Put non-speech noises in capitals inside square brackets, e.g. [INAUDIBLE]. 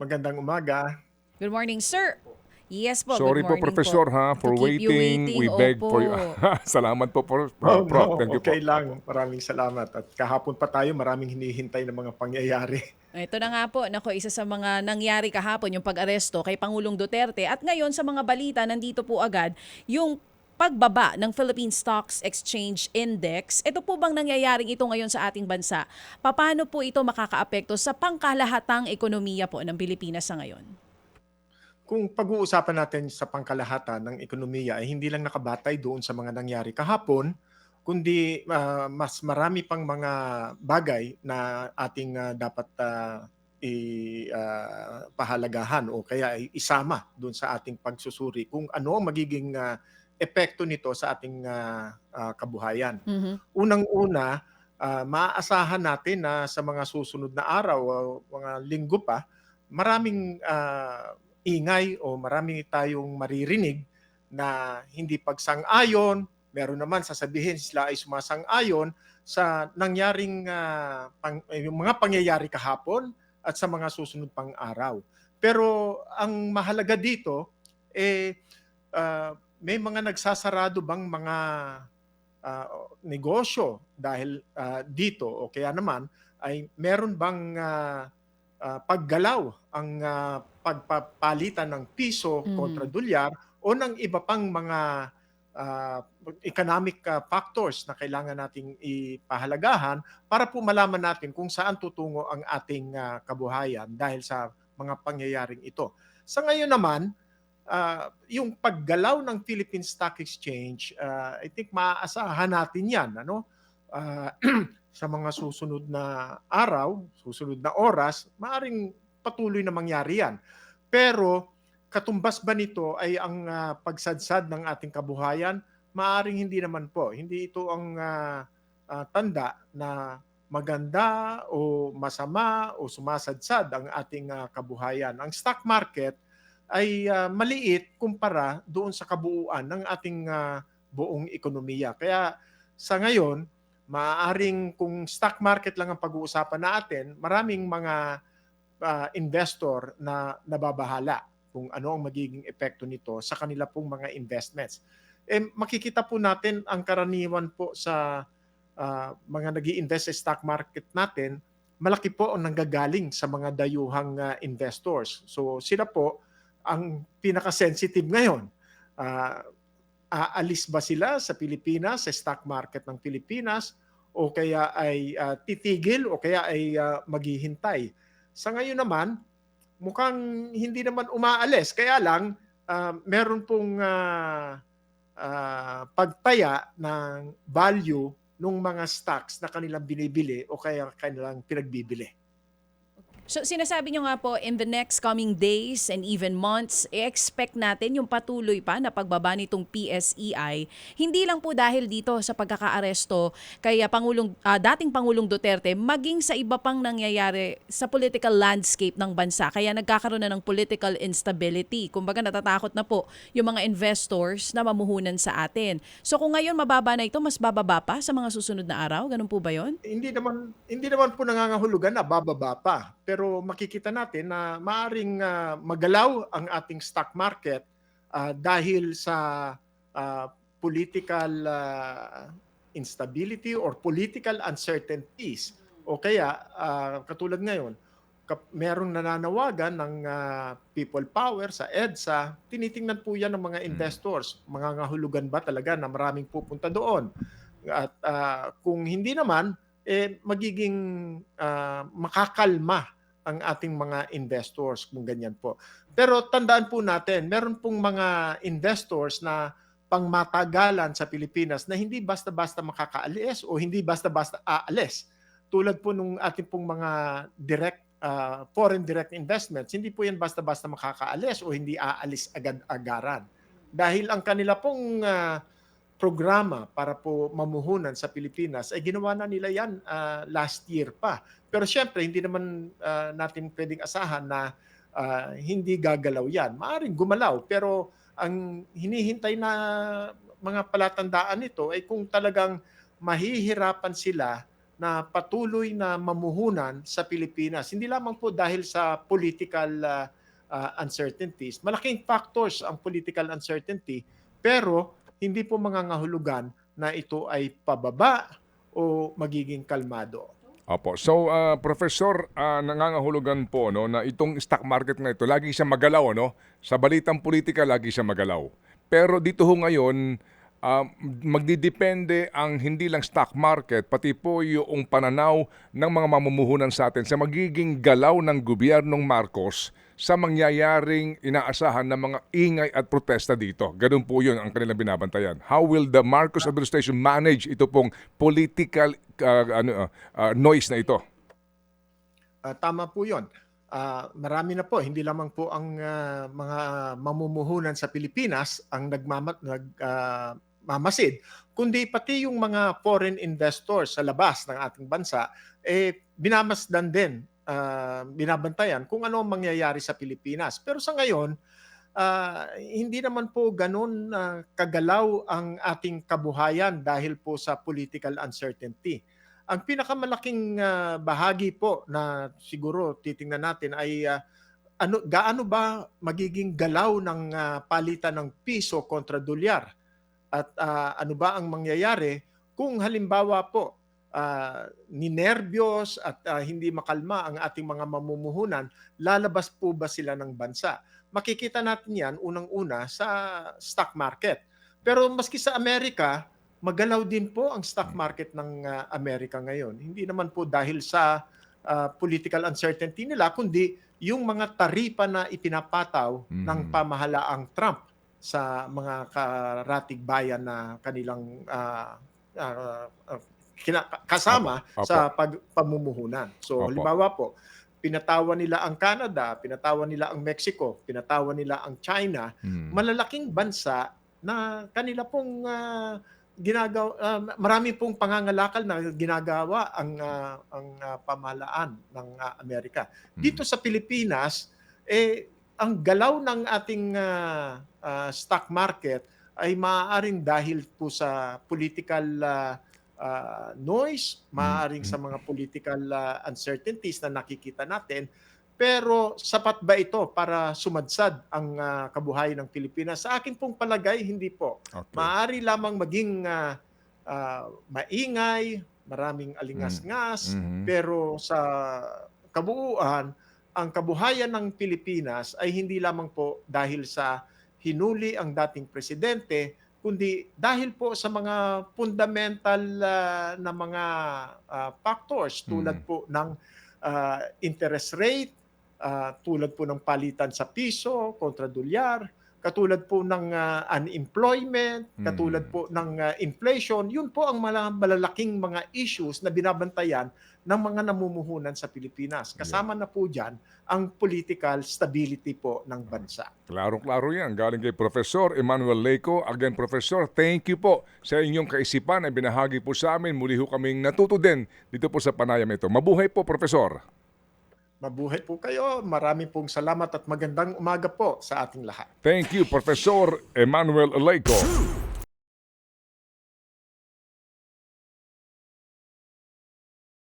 Magandang umaga. Good morning, sir. Yes po, Sorry good po, morning Professor, po. ha, for To keep you waiting. waiting, We beg opo. for [LAUGHS] you. Salamat po, Prof. Oh, Prof. no, Thank you okay po. lang. Maraming salamat. At kahapon pa tayo, maraming hinihintay ng mga pangyayari. [LAUGHS] Ito na nga po, nako, isa sa mga nangyari kahapon, yung pag-aresto kay Pangulong Duterte. At ngayon sa mga balita, nandito po agad yung pagbaba ng Philippine Stocks Exchange Index. Ito po bang nangyayaring ito ngayon sa ating bansa? Paano po ito makakaapekto sa pangkalahatang ekonomiya po ng Pilipinas sa ngayon? Kung pag-uusapan natin sa pangkalahatan ng ekonomiya ay hindi lang nakabatay doon sa mga nangyari kahapon, kundi ah, mas marami pang mga bagay na ating ah, dapat ah, i ah, pahalagahan o kaya ay isama doon sa ating pagsusuri kung ano ang magiging ah, epekto nito sa ating ah, ah, kabuhayan. Mhm. unang-una, ah, maaasahan natin na sa mga susunod na araw, o mga linggo pa, maraming ah, ingay o marami tayong maririnig na hindi pagsang-ayon, meron naman sasabihin sila ay sumasang-ayon sa nangyaring ah, pang- eh, yung mga pangyayari kahapon at sa mga susunod pang araw. Pero ang mahalaga dito, eh, ah, may mga nagsasarado bang mga ah, negosyo dahil ah, dito o kaya naman ay meron bang ah, ah, paggalaw ang ah, pagpapalitan ng piso Mhm. kontra dolyar o ng iba pang mga ah, economic ah, factors na kailangan nating ipahalagahan para po malaman natin kung saan tutungo ang ating ah, kabuhayan dahil sa mga pangyayaring ito. Sa ngayon naman, ah, yung paggalaw ng Philippine Stock Exchange, ah, I think maaasahan natin yan. Ano? Ah, [CLEARS THROAT] sa mga susunod na araw, susunod na oras, maaring patuloy na mangyari yan. Pero katumbas ba nito ay ang ah, pagsadsad ng ating kabuhayan? Maaring hindi naman po. Hindi ito ang ah, ah, tanda na maganda o masama o sumasadsad ang ating ah, kabuhayan. Ang stock market ay ah, maliit kumpara doon sa kabuuan ng ating ah, buong ekonomiya. Kaya sa ngayon, maaaring kung stock market lang ang pag-uusapan natin, maraming mga ah, investor na nababahala kung ano ang magiging epekto nito sa kanila pong mga investments. Eh, makikita po natin ang karaniwan po sa ah, mga nag invest sa stock market natin, malaki po ang nanggagaling sa mga dayuhang ah, investors. So sila po ang pinaka-sensitive ngayon. Ah, aalis ba sila sa Pilipinas, sa stock market ng Pilipinas, o kaya ay ah, titigil o kaya ay ah, maghihintay. Sa ngayon naman, mukhang hindi naman umaalis. Kaya lang, ah, meron pong ah, ah, pagtaya ng value ng mga stocks na kanilang binibili o kaya kanilang pinagbibili. So sinasabi nyo nga po, in the next coming days and even months, i-expect natin yung patuloy pa na pagbaba nitong PSEI. Hindi lang po dahil dito sa pagkakaaresto kay ah, Pangulong, ah, dating Pangulong Duterte, maging sa iba pang nangyayari sa political landscape ng bansa. Kaya nagkakaroon na ng political instability. Kumbaga natatakot na po yung mga investors na mamuhunan sa atin. So kung ngayon mababa na ito, mas bababa pa sa mga susunod na araw? Ganun po ba yon? hindi naman hindi naman po nangangahulugan na bababa pa. Pero makikita natin na maaring ah, magalaw ang ating stock market ah, dahil sa ah, political ah, instability or political uncertainties. O kaya ah, katulad ngayon, merong nananawagan ng ah, people power sa EDSA, tinitingnan po yan ng mga investors. Mangangahulugan ba talaga na maraming pupunta doon? At ah, kung hindi naman, eh magiging ah, makakalma ang ating mga investors kung ganyan po. Pero tandaan po natin, meron pong mga investors na pangmatagalan sa Pilipinas na hindi basta-basta makakaalis o hindi basta-basta aalis. Tulad po nung ating pong mga direct ah, foreign direct investments, hindi po yan basta-basta makakaalis o hindi aalis agad-agaran. Dahil ang kanila pong ah, programa para po mamuhunan sa Pilipinas ay ginawa na nila yan ah, last year pa. Pero syempre, hindi naman ah, natin pwedeng asahan na ah, hindi gagalaw yan. Maaring gumalaw, pero ang hinihintay na mga palatandaan nito ay kung talagang mahihirapan sila na patuloy na mamuhunan sa Pilipinas. Hindi lamang po dahil sa political ah, ah, uncertainties. Malaking factors ang political uncertainty, pero hindi po mangangahulugan na ito ay pababa o magiging kalmado. Opo. So, ah, Professor, ah, nangangahulugan po no, na itong stock market na ito, lagi siya magalaw. No? Sa balitang politika, lagi siya magalaw. Pero dito ho ngayon, ah, magdidepende ang hindi lang stock market, pati po yung pananaw ng mga mamumuhunan sa atin sa magiging galaw ng gobyernong Marcos sa mangyayaring inaasahan ng mga ingay at protesta dito. Ganun po yun ang kanilang binabantayan. How will the Marcos administration manage ito pong political ah, ano, ah, noise na ito? Ah, tama po 'yon. Ah, marami na po, hindi lamang po ang ah, mga mamumuhunan sa Pilipinas ang nagmama, nag, ah, mamasid, kundi pati yung mga foreign investors sa labas ng ating bansa, eh, binamasdan din, ah, binabantayan kung ano ang mangyayari sa Pilipinas. Pero sa ngayon, ah, hindi naman po ganun ah, kagalaw ang ating kabuhayan dahil po sa political uncertainty. Ang pinakamalaking ah, bahagi po na siguro titingnan natin ay ah, ano gaano ba magiging galaw ng ah, palitan ng piso kontra dolyar at ah, ano ba ang mangyayari kung halimbawa po ah, ninerbyos at ah, hindi makalma ang ating mga mamumuhunan, lalabas po ba sila ng bansa? Makikita natin yan unang-una sa stock market. Pero maski sa Amerika, magalaw din po ang stock market ng ah, Amerika ngayon. Hindi naman po dahil sa ah, political uncertainty nila, kundi yung mga taripa na ipinapataw Mhm. ng pamahalaang Trump sa mga karatig bayan na kanilang ah, ah, kina- kasama Opo. sa pag, pamumuhunan. So Opo. halimbawa po, pinatawan nila ang Canada, pinatawan nila ang Mexico, pinatawan nila ang China, Hmm. malalaking bansa na kanila pong ah, ginagawa ah, marami pong pangangalakal na ginagawa ang ah, ang ah, pamahalaan ng ah, Amerika. Hmm. Dito sa Pilipinas eh ang galaw ng ating ah, ah, stock market ay maaaring dahil po sa political ah, ah, noise, maaaring sa mga political ah, uncertainties na nakikita natin. Pero sapat ba ito para sumadsad ang ah, kabuhayan ng Pilipinas? Sa akin pong palagay, hindi po. Okay. Maaari lamang maging ah, ah, maingay, maraming alingas-ngas, Mhm. pero sa kabuuan, ang kabuhayan ng Pilipinas ay hindi lamang po dahil sa hinuli ang dating presidente, kundi dahil po sa mga fundamental ah, na mga ah, factors tulad Mm. po ng ah, interest rate, ah, tulad po ng palitan sa piso kontra dolyar, katulad po ng ah, unemployment, katulad Mm. po ng ah, inflation, yun po ang malalaking mga issues na binabantayan ng mga namumuhunan sa Pilipinas. Kasama na po dyan ang political stability po ng bansa. Klaro-klaro yan. Galing kay Professor Emmanuel Leco. Again, Professor, thank you po sa inyong kaisipan na binahagi po sa amin. Muli ho kaming natuto din dito po sa panayam ito. Mabuhay po, Professor. Mabuhay po kayo. Marami pong salamat at magandang umaga po sa ating lahat. Thank you, Professor Emmanuel Leco.